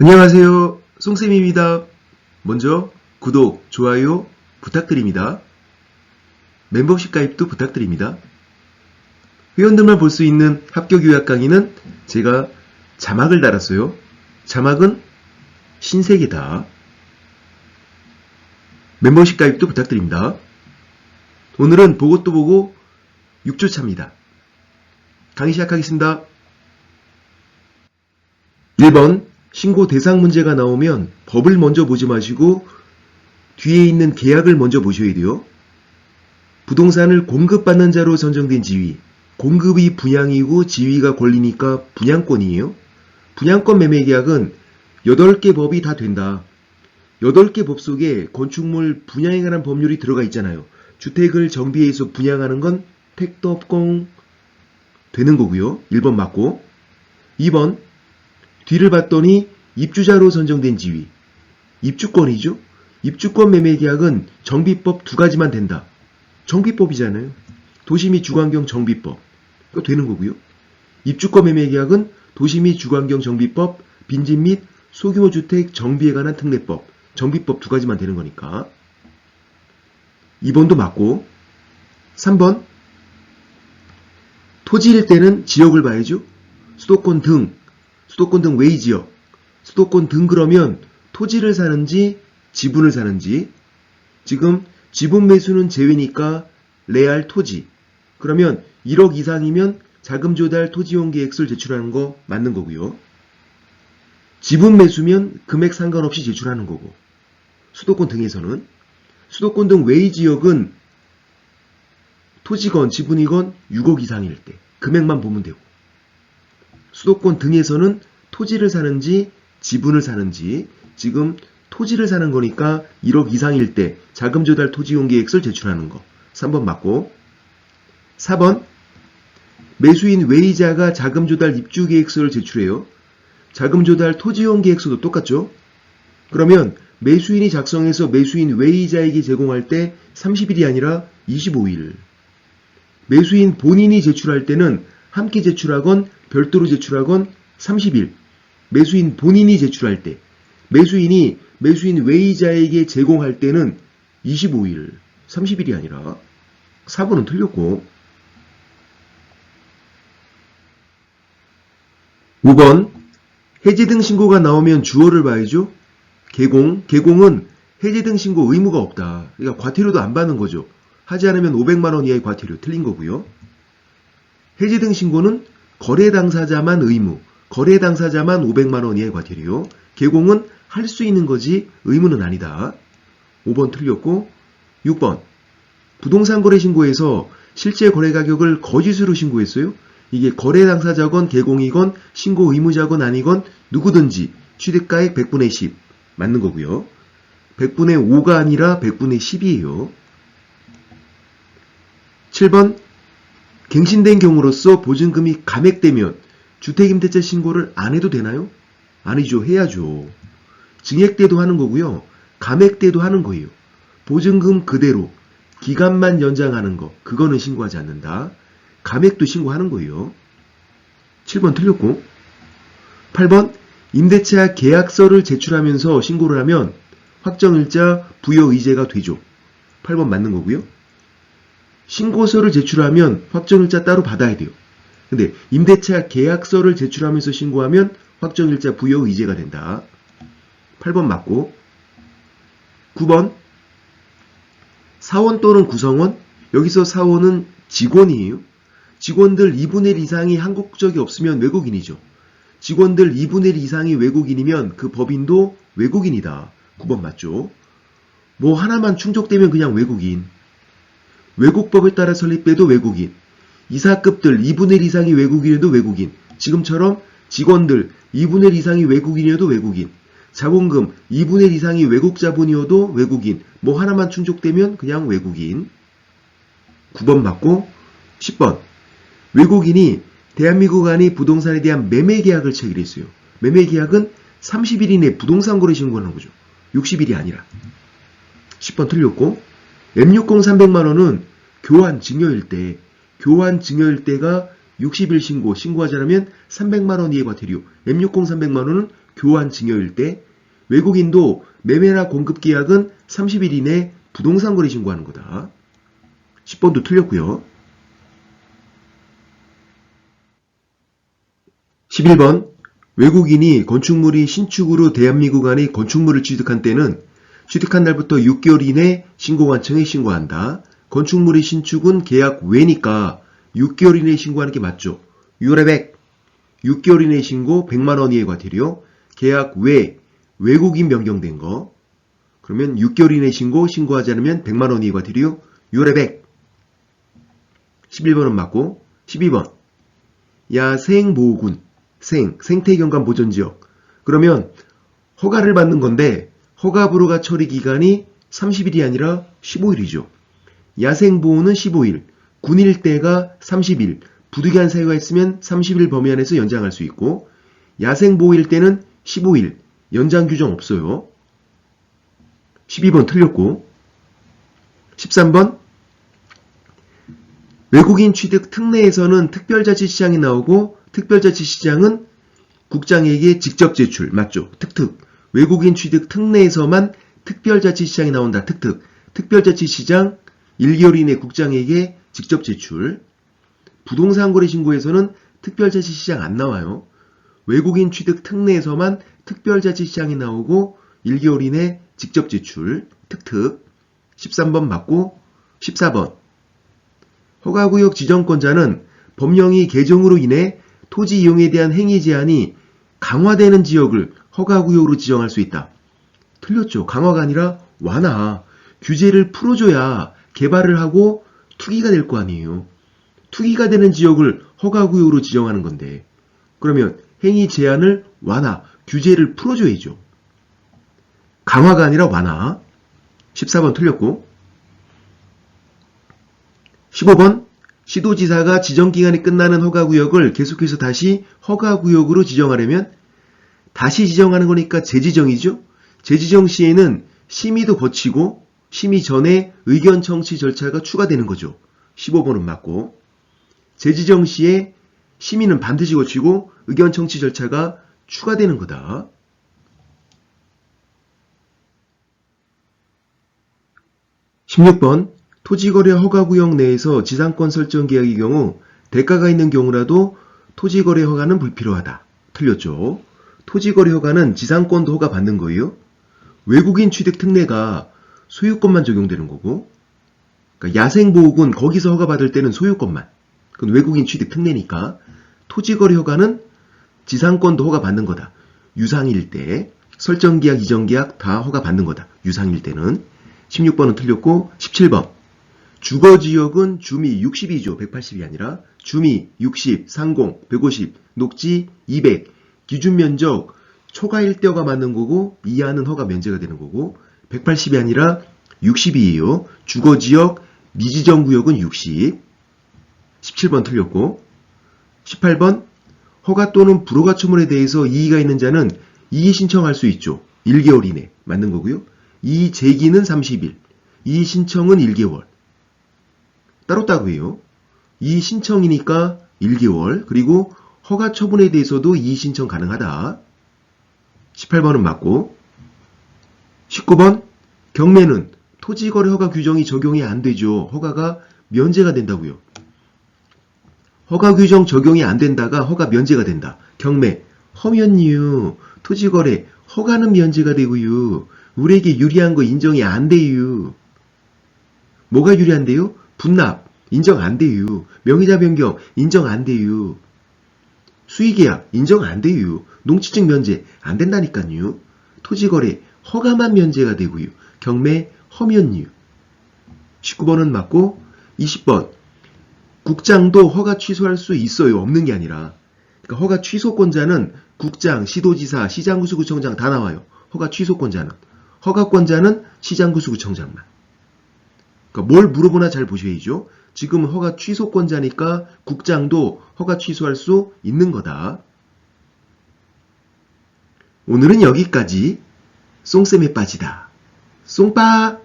안녕하세요. 송쌤입니다. 먼저 구독, 좋아요 부탁드립니다. 멤버십 가입도 부탁드립니다. 회원들만 볼 수 있는 합격 요약 강의는 제가 자막을 달았어요. 자막은 신세계다. 멤버십 가입도 부탁드립니다. 오늘은 보고 또 보고 6조 차입니다. 강의 시작하겠습니다. 1번 신고 대상 문제가 나오면 법을 먼저 보지 마시고 뒤에 있는 계약을 먼저 보셔야 돼요. 부동산을 공급받는 자로 선정된 지위. 공급이 분양이고 지위가 권리니까 분양권이에요. 분양권 매매 계약은 8개 법이 다 된다. 8개 법 속에 건축물 분양에 관한 법률이 들어가 있잖아요. 주택을 정비해서 분양하는 건 택도 없공 되는 거고요. 1번 맞고. 2번 뒤를 봤더니 입주자로 선정된 지위. 입주권이죠. 입주권 매매 계약은 정비법 두 가지만 된다. 정비법이잖아요. 도시 및 주관경 정비법. 그거 되는 거고요. 입주권 매매 계약은 도시 및 주관경 정비법, 빈집 및 소규모 주택 정비에 관한 특례법, 정비법 두 가지만 되는 거니까. 2번도 맞고. 3번. 토지일 때는 지역을 봐야죠. 수도권 등, 수도권 등 외의 지역, 수도권 등 그러면 토지를 사는지 지분을 사는지 지금 지분 매수는 제외니까 레알 토지. 그러면 1억 이상이면 자금 조달 토지용 계획서를 제출하는 거 맞는 거고요. 지분 매수면 금액 상관없이 제출하는 거고. 수도권 등에서는. 수도권 등 외의 지역은 토지건 지분이건 6억 이상일 때 금액만 보면 되고 수도권 등에서는 토지를 사는지 지분을 사는지 지금 토지를 사는 거니까 1억 이상일 때 자금 조달 토지용 계획서를 제출하는 거 3번 맞고 4번 매수인 외의자가 자금 조달 입주 계획서를 제출해요. 자금 조달 토지용 계획서도 똑같죠? 그러면 매수인이 작성해서 매수인 외의자에게 제공할 때 30일이 아니라 25일. 매수인 본인이 제출할 때는 함께 제출하건 별도로 제출하건 30일. 매수인 본인이 제출할 때. 매수인이 매수인 외의자에게 제공할 때는 25일. 30일이 아니라 4번은 틀렸고 5번 해지 등 신고가 나오면 주어를 봐야죠. 개공, 개공은 해지 등 신고 의무가 없다. 그러니까 과태료도 안 받는 거죠. 하지 않으면 500만 원 이하의 과태료 틀린 거고요. 해지 등 신고는 거래 당사자만 의무, 거래 당사자만 500만 원 이하의 과태료. 개공은 할 수 있는 거지 의무는 아니다. 5번 틀렸고 6번 부동산 거래 신고에서 실제 거래 가격을 거짓으로 신고했어요. 이게 거래 당사자건 개공이건 신고 의무자건 아니건 누구든지 취득가액 100분의 10 맞는 거고요. 100분의 5가 아니라 100분의 10이에요. 7번 갱신된 경우로서 보증금이 감액되면 주택임대차 신고를 안 해도 되나요? 아니죠. 해야죠. 증액 때도 하는 거고요. 감액 때도 하는 거예요. 보증금 그대로 기간만 연장하는 거 그거는 신고하지 않는다. 감액도 신고하는 거예요. 7번 틀렸고 8번 임대차 계약서를 제출하면서 신고를 하면 확정일자 부여 의제가 되죠. 8번 맞는 거고요. 신고서를 제출하면 확정일자 따로 받아야 돼요. 근데 임대차 계약서를 제출하면서 신고하면 확정일자 부여 의제가 된다. 8번 맞고 9번 사원 또는 구성원 여기서 사원은 직원이에요. 직원들 2분의 1 이상이 한국적이 없으면 외국인이죠. 직원들 2분의 1 이상이 외국인이면 그 법인도 외국인이다. 9번 맞죠? 뭐 하나만 충족되면 그냥 외국인. 외국법에 따라 설립돼도 외국인. 이사급들 2분의 1 이상이 외국인이어도 외국인. 지금처럼 직원들 2분의 1 이상이 외국인이어도 외국인. 자본금 2분의 1 이상이 외국 자본이어도 외국인. 뭐 하나만 충족되면 그냥 외국인. 9번 맞고 10번. 외국인이 대한민국 안의 부동산에 대한 매매 계약을 체결했어요. 매매 계약은 30일 이내 부동산 거래 신고하는 거죠. 60일이 아니라. 10번 틀렸고 M60 300만원은 교환 증여일 때 교환 증여일 때가 60일 신고 신고하지 않으면 300만원 이하의 과태료 M60 300만원은 교환 증여일 때 외국인도 매매나 공급 계약은 30일 이내 부동산 거래 신고하는 거다. 10번도 틀렸고요. 11번 외국인이 건축물이 신축으로 대한민국 안에 건축물을 취득한 때는 취득한 날부터 6개월 이내 신고관청에 신고한다. 건축물의 신축은 계약 외니까 6개월 이내에 신고하는 게 맞죠. 6월에 100, 6개월 이내 신고 100만 원 이하의 과태료, 계약 외, 외국인 변경된 거. 그러면 6개월 이내 신고, 신고하지 않으면 100만 원 이하의 과태료, 6월에 100. 11번은 맞고, 12번. 야생보호군, 생, 생태경관 보존지역. 그러면 허가를 받는 건데, 허가 불허가 처리 기간이 30일이 아니라 15일이죠. 야생보호는 15일, 군일대가 30일, 부득이한 사유가 있으면 30일 범위 안에서 연장할 수 있고, 야생보호일 때는 15일, 연장 규정 없어요. 12번 틀렸고, 13번, 외국인 취득 특례에서는 특별자치시장이 나오고, 특별자치시장은 국장에게 직접 제출, 맞죠? 특특. 외국인 취득 특례에서만 특별자치시장이 나온다, 특특. 특별자치시장 1개월 이내 국장에게 직접 제출. 부동산 거래 신고에서는 특별자치시장 안 나와요. 외국인 취득 특례에서만 특별자치시장이 나오고 1개월 이내 직접 제출. 특특. 13번 맞고 14번. 허가구역 지정권자는 법령이 개정으로 인해 토지 이용에 대한 행위 제한이 강화되는 지역을 허가구역으로 지정할 수 있다. 틀렸죠. 강화가 아니라 완화. 규제를 풀어줘야 개발을 하고 투기가 될 거 아니에요. 투기가 되는 지역을 허가구역으로 지정하는 건데 그러면 행위 제한을 완화, 규제를 풀어줘야죠. 강화가 아니라 완화. 14번 틀렸고 15번 시도지사가 지정기간이 끝나는 허가구역을 계속해서 다시 허가구역으로 지정하려면 다시 지정하는 거니까 재지정이죠. 재지정 시에는 심의도 거치고 심의 전에 의견 청취 절차가 추가되는 거죠. 15번은 맞고 재지정 시에 심의는 반드시 거치고 의견 청취 절차가 추가되는 거다. 16번 토지거래 허가구역 내에서 지상권 설정 계약의 경우 대가가 있는 경우라도 토지거래 허가는 불필요하다. 틀렸죠. 토지거래 허가는 지상권도 허가 받는 거예요. 외국인 취득 특례가 소유권만 적용되는 거고 그러니까 야생보호군 거기서 허가받을 때는 소유권만. 그건 외국인 취득 특례니까. 토지거래 허가는 지상권도 허가받는 거다. 유상일 때 설정계약, 이전계약 다 허가받는 거다. 유상일 때는. 16번은 틀렸고 17번. 주거지역은 주미 62조 180이 아니라. 주미 60, 상공 150, 녹지 200 기준면적 초과 1대허가 맞는 거고 이하는 허가 면제가 되는 거고 180이 아니라 60이에요. 주거지역 미지정 구역은 60 17번 틀렸고 18번 허가 또는 불허가 처분에 대해서 이의가 있는 자는 이의 신청할 수 있죠. 1개월 이내 맞는 거고요. 이의 제기는 30일 이의 신청은 1개월 따로 따로 해요. 이의 신청이니까 1개월 그리고 허가 처분에 대해서도 이의 신청 가능하다. 18번은 맞고 19번 경매는 토지거래 허가 규정이 적용이 안 되죠. 허가가 면제가 된다고요. 허가 규정 적용이 안 된다가 허가 면제가 된다. 경매 허면유 토지거래 허가는 면제가 되고요. 우리에게 유리한 거 인정이 안 돼요. 뭐가 유리한데요? 분납 인정 안 돼요. 명의자 변경 인정 안 돼요. 수의계약 인정 안 돼요. 농지증 면제 안 된다니까요. 토지거래 허가만 면제가 되고요. 경매 허면유. 19번은 맞고 20번 국장도 허가 취소할 수 있어요. 없는 게 아니라 그러니까 허가 취소권자는 국장, 시도지사, 시장구수구청장 다 나와요. 허가 취소권자는 허가권자는 시장구수구청장만. 그러니까 뭘 물어보나 잘 보셔야죠. 지금 허가 취소권자니까 국장도 허가 취소할 수 있는 거다. 오늘은 여기까지. 송쌤에 빠지다. 송빠!